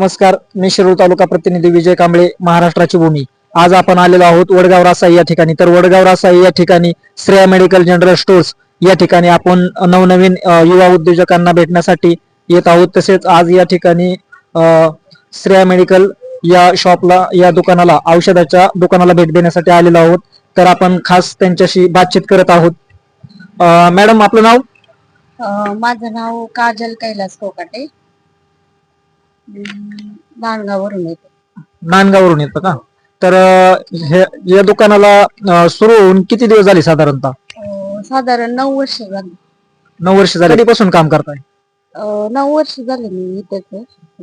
नमस्कार मी शिरूर तालुका प्रतिनिधी विजय कांबळे महाराष्ट्राची भूमी. आज आपण आलेलो आहोत वडगाव रासाई या ठिकाणी. तर वडगाव रासाई या ठिकाणी श्रेया मेडिकल जनरल स्टोर्स या ठिकाणी आपण नवनवीन युवा उद्योजकांना भेटण्यासाठी येत आहोत. तसेच आज या ठिकाणी श्रेया मेडिकल या शॉपला या दुकानाला औषधाच्या दुकानाला भेट देण्यासाठी आलेलो आहोत. तर आपण खास त्यांच्याशी बातचीत करत आहोत. मॅडम आपलं नाव? माझं नाव काजल कैलास कोकाटे. अं, नांदगाववरून येते. नांदगावरून येतं का? तर अ, हे या दुकानाला सुरू होऊन किती दिवस झाले साधारणतः? अं, साधारण नऊ वर्ष झाली. नऊ वर्ष झाली. कधीपासून काम करताय? अं, नऊ वर्ष झाले मी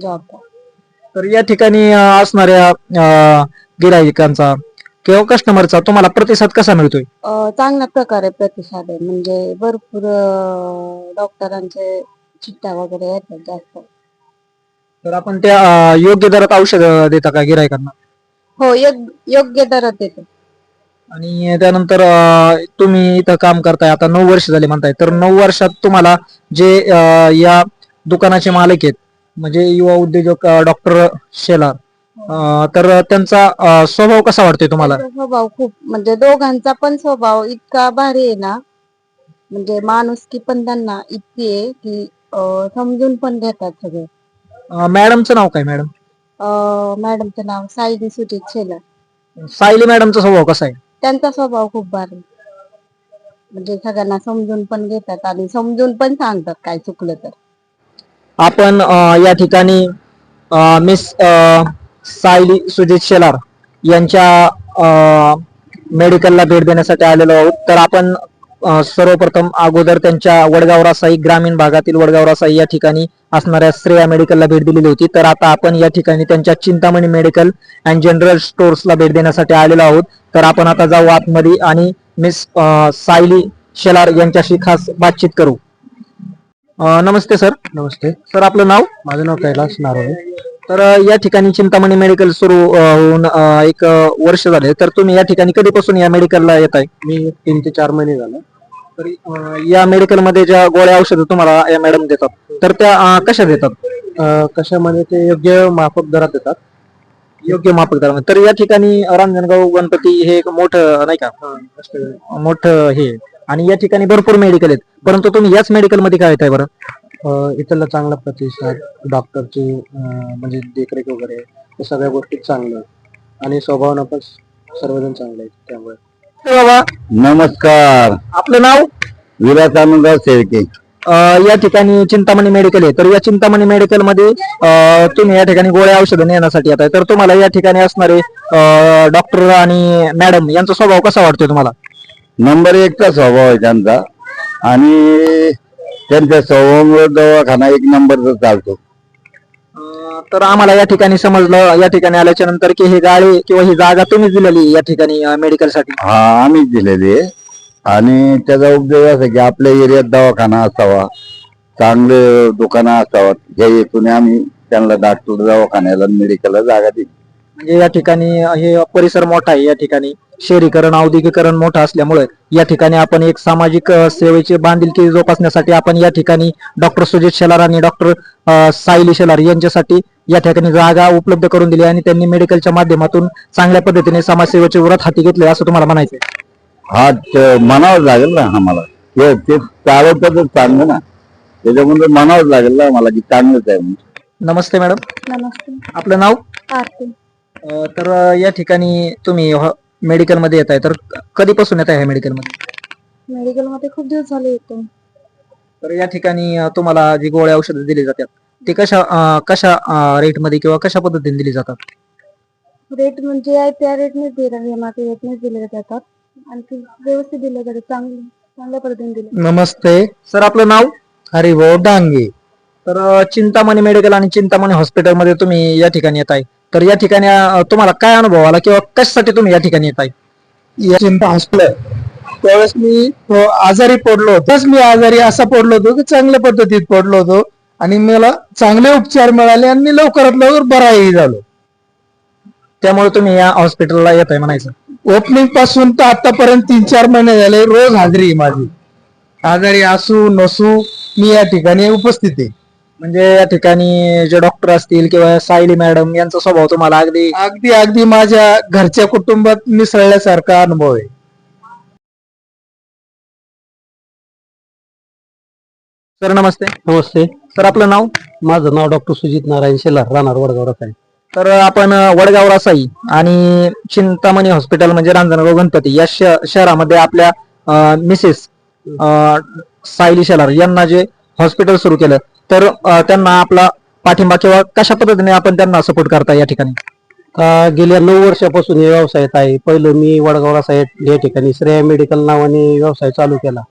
जॉब तर या ठिकाणी अ, असणाऱ्या अ, गिराईकांचा किंवा कस्टमरचा तुम्हाला प्रतिसाद कसा मिळतोय? चांगल्या प्रकारे प्रतिसाद आहे. म्हणजे भरपूर अं, डॉक्टरांचे चिठ्ठ्या वगैरे येतात जास्त. तर आपण त्या अ, योग्य दरात औषध देता का गिराईकांना हो योग्य योग्य दरात येते आणि त्यानंतर अ, तुम्ही इथं काम करताय आता नऊ वर्ष झाले म्हणताय तर नऊ वर्षात तुम्हाला जे अ, या दुकानाचे मालक आहेत म्हणजे युवा उद्योजक डॉक्टर शेलार अ, तर त्यांचा अ, स्वभाव कसा वाटतोय तुम्हाला? त्यांचा स्वभाव खूप म्हणजे दोघांचा पण स्वभाव इतका भारी आहे ना म्हणजे माणुसकी पण त्यांना इतकी आहे की अं, समजून पण घेतात सगळे. अ, मॅडमचं नाव काय मॅडम? अं, मॅडमचं नाव सायली सुजित शेलर. सायली मॅडमचा स्वभाव कसा आहे? त्यांचा स्वभाव खूप भारी म्हणजे सगळ्यांना समजून पण घेतात आणि समजून पण सांगतात काय चुकलं तर. आपण अ, या ठिकाणी अ, मिस अ, सायली सुजित शेलार यांच्या अ, मेडिकलला भेट देण्यासाठी आलेलो आहोत. तर आपण सर्वप्रथम अगोदर त्यांच्या वडगाव रासाई ग्रामीण भागातील वडगाव रासाई या ठिकाणी असणाऱ्या श्रेया मेडिकलला भेट दिलेली होती. तर आता आपण या ठिकाणी त्यांच्या चिंतामणी मेडिकल अँड जनरल स्टोर्सला भेट देण्यासाठी आलेलो आहोत. तर आपण आता जाऊ आतमध्ये आणि मिस सायली शेलार यांच्याशी खास बातचीत करू. अ, नमस्ते सर. नमस्ते. सर आपलं नाव? माझं नाव कैलास नारोळे तर अ, या ठिकाणी चिंतामणी मेडिकल सुरू अ, होऊन अ, एक अ, वर्ष झाले. तर तुम्ही या ठिकाणी कधीपासून या मेडिकलला येत आहे मी तीन ते चार महिने झाले. तर या मेडिकलमध्ये ज्या गोळ्या औषधं तुम्हाला या मॅडम देतात तर त्या अ, कशा देतात? अं, कशामध्ये ते योग्य माफक दरात देतात. योग्य मापक दरामध्ये. तर या ठिकाणी रांजणगाव गणपती हे एक मोठं नाही का? मोठं हे. आहे. आणि या ठिकाणी भरपूर मेडिकल आहेत. परंतु तुम्ही याच मेडिकलमध्ये काय येताय बरं? अं, इथला चांगला प्रतिसाद डॉक्टरची म्हणजे देखरेख वगैरे या सगळ्या गोष्टी चांगल्या. आहेत. आणि स्वभावानं पण सर्वजण चांगले आहेत त्यामुळे. बाबा नमस्कार. आपलं नाव? विराट आनंदराव शेळके. अ, या ठिकाणी चिंतामणी मेडिकल आहे. तर या चिंतामणी मेडिकलमध्ये अ, तुम्ही या ठिकाणी गोळ्या औषधं नेण्यासाठी येत आहे तर तुम्हाला या ठिकाणी असणारे डॉक्टर आणि मॅडम यांचा स्वभाव कसा वाटतोय तुम्हाला? नंबर एकचा स्वभाव आहे त्यांचा. आणि त्यांच्या स्वभावामुळे दवाखाना एक नंबरचा चालतो. तर आम्हाला या ठिकाणी समजलं या ठिकाणी आल्याच्यानंतर की ही गाडी किंवा ही जागा तुम्हीच दिलेली या ठिकाणी मेडिकलसाठी. हा आम्हीच दिलेली आहे. आणि त्याचा उपयोग असा की आपल्या एरियात दवाखाना असावा चांगले दुकानं असावा ह्या हेतूने आम्ही त्यांना दाटूर दवाखान्याला मेडिकलला जागा दिली. म्हणजे या ठिकाणी हे परिसर मोठा आहे या ठिकाणी. शहरीकरण औद्योगिकरण मोठं असल्यामुळे या ठिकाणी आपण एक सामाजिक सेवेची बांधिलकी जोपासण्यासाठी आपण या ठिकाणी डॉक्टर सुजित शेलार आणि डॉक्टर सायली शेलार यांच्यासाठी या ठिकाणी जागा उपलब्ध करून दिली आणि त्यांनी मेडिकलच्या माध्यमातून चांगल्या पद्धतीने समाजसेवेचे व्रत हाती घेतले असं तुम्हाला म्हणायचं हा त- म्हणावंच लागेल ना आम्हाला. ते चांगलं ना. त्याच्यामुळे म्हणावंच लागेल ना आम्हाला की चांगलंच आहे. नमस्ते मॅडम. नमस्ते. आपलं नाव? तर या ठिकाणी तुम्ही मेडिकलमध्ये येत आहे तर कधीपासून येत आहे ह्या मेडिकलमध्ये मेडिकलमध्ये खूप दिवस झाले येतो. तर या ठिकाणी अ, तुम्हाला जी गोळ्या औषधं दिली जातात ते कशा अ, कशा रेटमध्ये किंवा कशा पद्धतीने दिली जातात? रेट म्हणजे आहे त्या रेटनेच दिला रेटनेच दिले जातात. आणखी व्यवस्थित दिले जातात चांगले चांगल्या पद्धतीने दिले नमस्ते. सर आपलं नाव? हरिभाऊ डांगे. तर अ, चिंतामणी मेडिकल आणि चिंतामणी हॉस्पिटलमध्ये तुम्ही या ठिकाणी येत आहे तर या ठिकाणी तुम्हाला काय अनुभव आला किंवा कशासाठी तुम्ही या ठिकाणी येत आहे या चिंता हसलं त्यावेळेस मी आजारी पडलो होतो. त्यावेळेस मी आजारी असा पडलो होतो की चांगल्या पद्धतीत पडलो होतो. आणि मला चांगले उपचार मिळाले आणि मी लवकरात लवकर बराही झालो. त्यामुळे तुम्ही या हॉस्पिटलला येत आहे म्हणायचं. ओपनिंगपासून तर आतापर्यंत तीन चार महिने झाले रोज हाजरी माझी. आजारी असू नसू मी या ठिकाणी उपस्थित आहे. म्हणजे या ठिकाणी जे डॉक्टर असतील किंवा सायली मॅडम यांचा स्वभाव तुम्हाला अगदी अगदी अगदी माझ्या घरच्या कुटुंबात मिसळल्यासारखा अनुभव आहे. सर नमस्ते. नमस्ते. सर आपलं नाव? माझं नाव डॉक्टर सुजित नारायण शेलार राहणार वडगाव आहे तर आपण वडगाव रासाई आणि चिंतामणी हॉस्पिटल म्हणजे रांजणगाव गणपती या श- शहरामध्ये आपल्या मिसेस सायली शेलार यांना जे हॉस्पिटल सुरू केलं तर त्यांना आपला पाठिंबा किंवा कशा पद्धतीने आपण त्यांना सपोर्ट करता या ठिकाणी? गेल्या नऊ वर्षापासून या व्यवसायात आहे. पहिलं मी वडगाव साहेब या ठिकाणी श्रेया मेडिकल नावाने व्यवसाय चालू केला.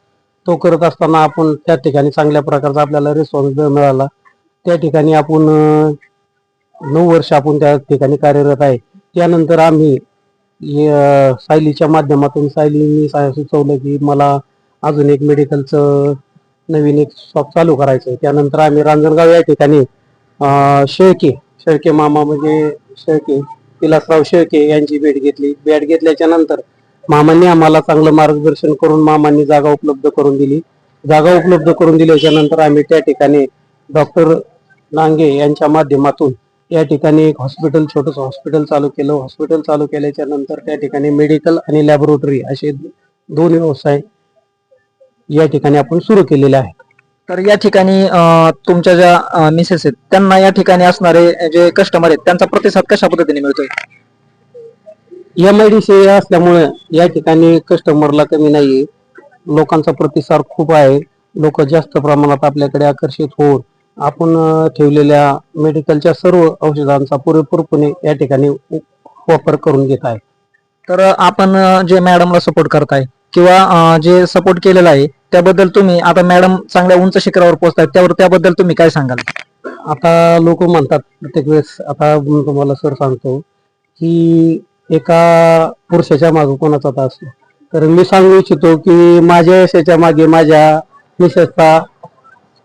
तो करत असताना आपण त्या ठिकाणी चांगल्या प्रकारचा आपल्याला रिस्पॉन्स मिळाला त्या ठिकाणी आपण नऊ वर्ष आपण त्या ठिकाणी कार्यरत आहे. त्यानंतर आम्ही सायलीच्या माध्यमातून सायलीनी सुचवलं की मला अजून एक मेडिकलचं नवीन एक शॉप चालू करायचं आहे त्यानंतर आम्ही रांजणगाव या ठिकाणी शेळके शेळके मामा म्हणजे शेळके विलासराव शेळके यांची भेट घेतली. भेट घेतल्याच्या नंतर मामांनी आम्हाला चांगलं मार्गदर्शन करून मामांनी जागा उपलब्ध करून दिली. जागा उपलब्ध करून दिल्याच्या नंतर आम्ही त्या ठिकाणी डॉक्टर नांगे यांच्या माध्यमातून या ठिकाणी एक हॉस्पिटल छोटस हॉस्पिटल चालू केलं. हॉस्पिटल चालू केल्याच्यानंतर त्या ठिकाणी मेडिकल आणि लॅबोरेटरी असे दोन व्यवसाय या ठिकाणी आपण सुरू केलेले आहेत तर या ठिकाणी अ, तुमच्या ज्या मिसेस आहेत त्यांना या ठिकाणी असणारे जे कस्टमर आहेत त्यांचा प्रतिसाद कशा पद्धतीने मिळतोय? एम आय डी सी असल्यामुळे या ठिकाणी कस्टमरला कमी नाहीये. लोकांचा प्रतिसाद खूप आहे. लोक जास्त प्रमाणात आपल्याकडे आकर्षित होऊन आपण अं, ठेवलेल्या मेडिकलच्या सर्व औषधांचा पुरेपूरपणे या ठिकाणी उ- वापर करून घेत आहे. तर आपण अ, जे मॅडमला सपोर्ट करताय किंवा अ, जे सपोर्ट केलेला आहे त्याबद्दल तुम्ही आता मॅडम चांगल्या उंच शिखरावर पोहोचतायत त्यावर त्याबद्दल तुम्ही काय सांगाल? आता लोक म्हणतात प्रत्येक वेळेस आता मी तुम्हाला सर सांगतो की एका पुरुषाच्या मागे कोणाचा तास असतो तर मी सांगू इच्छितो की माझ्या यशाच्या मागे माझ्या मिसेसचा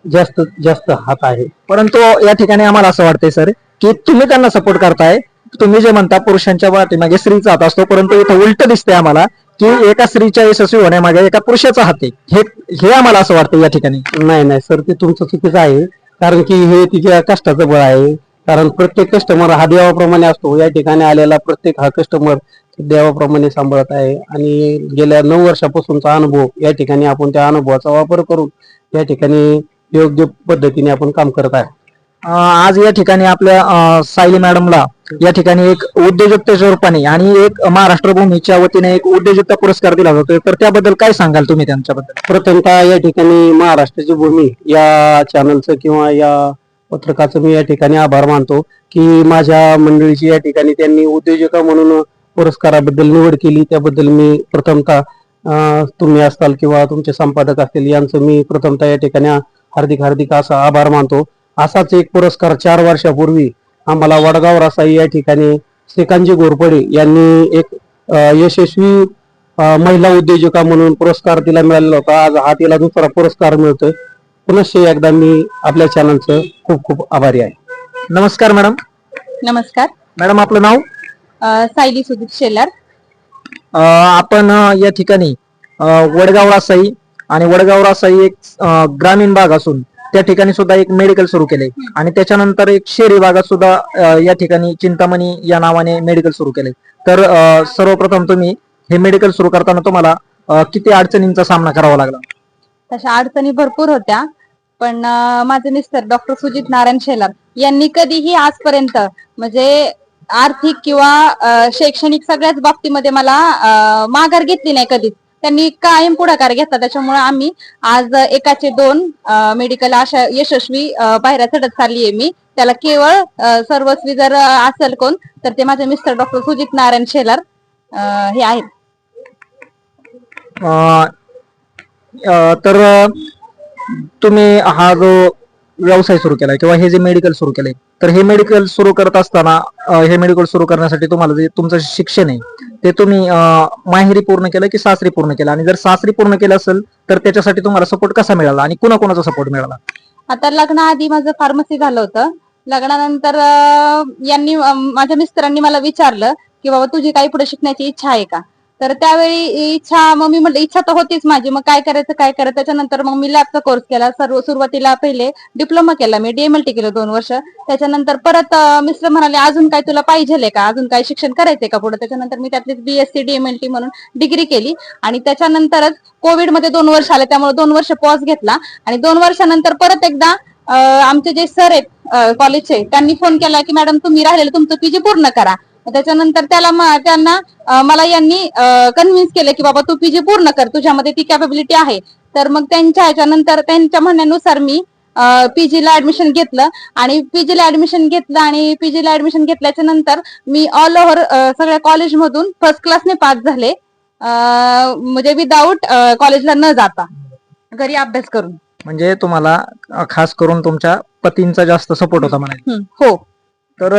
जास्त जास्त हात आहे. परंतु या ठिकाणी आम्हाला असं वाटतंय सर की तुम्ही त्यांना सपोर्ट करताय. तुम्ही जे म्हणता पुरुषांच्या पाठीमागे स्त्रीचा हात असतो परंतु इथं उलट दिसतंय आम्हाला की एका स्त्रीच्या यशस्वी होण्यामागे एका पुरुषाचा हात आहे. हे हे आम्हाला असं वाटतं या ठिकाणी? नाही नाही सर ते तुमचं चुकीचं आहे. कारण की हे तिच्या कष्टाचं बळ आहे. कारण प्रत्येक कस्टमर हा देवाप्रमाणे असतो. या ठिकाणी आलेला प्रत्येक हा कस्टमर देवाप्रमाणे सांभाळत आहे. आणि गेल्या नऊ वर्षापासूनचा अनुभव या ठिकाणी आपण त्या अनुभवाचा वापर करून या ठिकाणी योग्य पद्धतीने आपण काम करत आहे. आज या ठिकाणी आपल्या सायली मॅडमला या ठिकाणी एक उद्योजकतेच्या रूपाने आणि एक महाराष्ट्र भूमीच्या वतीने एक उद्योजकता पुरस्कार दिला जातोय. तर त्याबद्दल काय सांगाल तुम्ही त्यांच्याबद्दल? प्रथमतः या ठिकाणी महाराष्ट्राची भूमी या चॅनलचं किंवा या पत्रकाचं मी या ठिकाणी आभार मानतो की माझ्या मंडळीची या ठिकाणी त्यांनी उद्योजका म्हणून पुरस्काराबद्दल निवड केली. त्याबद्दल मी प्रथमतः तुम्ही असाल किंवा तुमचे संपादक असतील यांचं मी प्रथमतः या ठिकाणी हार्दिक हार्दिक असा आभार मानतो. असाच एक पुरस्कार चार वर्षापूर्वी आम्हाला वडगाव रासाई या ठिकाणी श्रीकांतजी घोरपडे यांनी एक यशस्वी महिला उद्योजका म्हणून पुरस्कार तिला मिळालेला होता. आज हा तिला दुसरा पुरस्कार मिळतोय. पुनश्च एकदा मी आपल्या चॅनलचं खूप खूप आभारी आहे. नमस्कार मॅडम. नमस्कार. मॅडम आपलं नाव? सायली सुजित शेलार. आपण या ठिकाणी वडगाव रासाई आणि वडगाव रासाई एक ग्रामीण भाग असून त्या ठिकाणी सुद्धा एक मेडिकल सुरू केले आणि त्याच्यानंतर एक शहरी भागात सुद्धा या ठिकाणी चिंतामणी या नावाने मेडिकल सुरू केले तर सर्वप्रथम तुम्ही हे मेडिकल सुरू करताना तुम्हाला किती अडचणींचा सामना करावा लागला? तशा अडचणी भरपूर होत्या पण माझे मिस्टर डॉक्टर सुजित नारायण शेलार यांनी कधीही आजपर्यंत म्हणजे आर्थिक किंवा शैक्षणिक सगळ्याच बाबतीमध्ये मला माघार घेतली नाही कधीच. त्यांनी कायम पुढाकार घेतला. त्याच्यामुळे आम्ही आज एकाचे दोन मेडिकल अशा यशस्वी बाहेर पायऱ्या चढत चालली आहे मी. त्याला केवळ सर्वस्वी जर असेल कोण तर ते माझे मिस्टर डॉक्टर सुजित नारायण शेलार हे आहेत. तर तुम्ही हा जो व्यवसाय सुरू केलाय किंवा हे जे मेडिकल सुरू केलंय तर हे मेडिकल सुरू करत असताना हे मेडिकल सुरू करण्यासाठी तुम्हाला जे तुमचं शिक्षण आहे ते तुम्ही माहेरी पूर्ण केलं की सासरी पूर्ण केलं? आणि जर सासरी पूर्ण केलं असेल तर त्याच्यासाठी तुम्हाला सपोर्ट कसा मिळाला? आणि कुणाकुणाचा सपोर्ट मिळाला? आता लग्नाआधी माझं फार्मसी झालं होतं. लग्नानंतर अं, यांनी अं, माझ्या मिस्टरांनी मला विचारलं की बाबा तुझी काही पुढे शिकण्याची इच्छा आहे का? तर त्यावेळी इच्छा मग मी म्हटलं इच्छा तर होतीच माझी. मग काय करायचं काय करायचं? त्याच्यानंतर मग मी लॅबचा कोर्स केला. सर्व सुरुवातीला पहिले डिप्लोमा केला मी. डीएमएलटी केलं दोन वर्ष. त्याच्यानंतर परत मिस्टर म्हणाले अजून काय तुला पाहिजे का? अजून काय शिक्षण करायचंय का पुढे? त्याच्यानंतर मी त्यातलीच बीएससी डीएमएलटी म्हणून डिग्री केली. आणि त्याच्यानंतरच कोविडमध्ये दोन वर्ष आले. त्यामुळे दोन वर्ष पॉज घेतला. आणि दोन वर्षानंतर परत एकदा आमचे जे सर आहेत कॉलेजचे त्यांनी फोन केला की मॅडम तुम्ही राहिलेलं तुमचं पीजी पूर्ण करा. त्याच्यानंतर त्याला त्यांना मला यांनी कन्व्हिन्स केलं की बाबा तू पीजी पूर्ण कर तुझ्यामध्ये ती कॅपेबिलिटी आहे. तर मग त्यांच्या ह्याच्यानंतर त्यांच्या म्हणण्यानुसार मी पीजी ला ऍडमिशन घेतलं. आणि पीजी ला ऍडमिशन घेतलं आणि पीजी ला ऍडमिशन घेतल्याच्या नंतर मी ऑल ओव्हर सगळ्या कॉलेजमधून फर्स्ट क्लासने पास झाले. म्हणजे विदाऊट कॉलेजला न जाता. घरी अभ्यास करून. म्हणजे तुम्हाला खास करून तुमच्या पतींचा जास्त सपोर्ट होता हम्म, हो. तर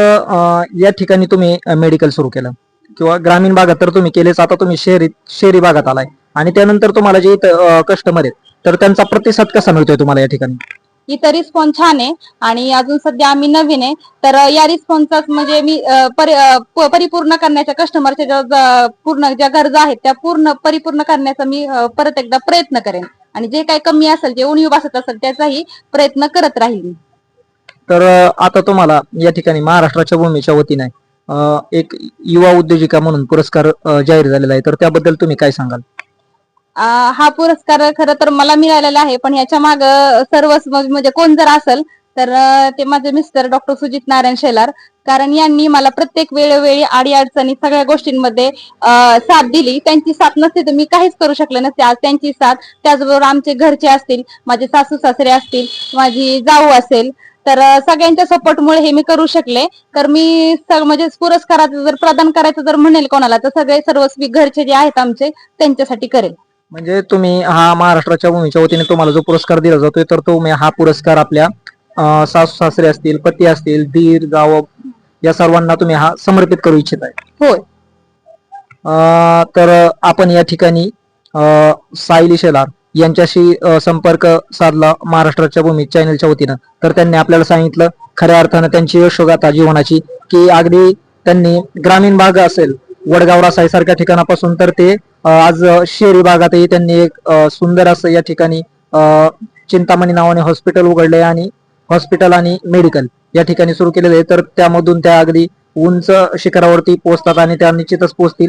या ठिकाणी तुम्ही मेडिकल सुरू केलं. किंवा ग्रामीण भागात तर तुम्ही केलेच. आता तुम्ही शहरी शहरी भागात आलाय. आणि त्यानंतर तुम्हाला जे कस्टमर आहेत तर त्यांचा प्रतिसाद कसा मिळतोय तुम्हाला या ठिकाणी? इथं रिस्पॉन्स छान आहे. आणि अजून सध्या आम्ही नवीन आहे. तर या रिस्पॉन्सचाच म्हणजे मी परि- प- परिपूर्ण करण्याच्या कस्टमरच्या ज्या ज्या पूर्ण ज्या गरजा आहेत त्या पूर्ण परिपूर्ण करण्याचा मी परत एकदा प्रयत्न करेन. आणि जे काही कमी असेल जे उणीव भासत असेल त्याचाही प्रयत्न करत राहील मी तर आता तुम्हाला या ठिकाणी महाराष्ट्राच्या भूमीच्या वतीने एक युवा उद्योजिका म्हणून पुरस्कार जाहीर झालेला आहे. तर त्याबद्दल तुम्ही काय सांगाल? हा पुरस्कार खरं तर मला मिळालेला आहे पण याच्या माग सर्वच म्हणजे कोण जर असेल तर ते माझे मिस्टर डॉक्टर सुजित नारायण शेलार कारण यांनी मला प्रत्येक वेळोवेळी आडी अडचणी सगळ्या गोष्टींमध्ये साथ दिली. त्यांची साथ नसते तर मी काहीच करू शकले नसते. आज त्यांची साथ त्याचबरोबर आमचे घरचे असतील माझे सासू सासरे असतील माझी जाऊ असेल तर सगळ्यांच्या सपोर्टमुळे हे मी करू शकले. तर मी म्हणजे पुरस्काराचं जर प्रदान करायचं जर म्हणेल कोणाला तर सगळे सर्वस्वी घरचे जे आहेत आमचे त्यांच्यासाठी करेल. म्हणजे तुम्ही हा महाराष्ट्राच्या भूमीच्या वतीने तुम्हाला जो पुरस्कार दिला जातोय तर तुम्ही हा पुरस्कार आपल्या सासू सासरे असतील पती असतील धीर जाव या सर्वांना तुम्ही हा समर्पित करू इच्छित आहे होय तर आपण या ठिकाणी सायली शेलार यांच्याशी संपर्क साधला महाराष्ट्राच्या भूमी चॅनलच्या वतीनं. तर त्यांनी आपल्याला सांगितलं खऱ्या अर्थानं त्यांची यशोगाथा जीवनाची की अगदी त्यांनी ग्रामीण भाग असेल वडगाव रासाई सारख्या ठिकाणापासून तर ते आज शहरी भागातही त्यांनी एक सुंदर असं या ठिकाणी चिंतामणी नावाने हॉस्पिटल उघडले आणि हॉस्पिटल आणि मेडिकल या ठिकाणी सुरू केलेले आहे. तर त्यामधून त्या अगदी उंच शिखरावरती पोहोचतात आणि त्या निश्चितच पोहोचतील.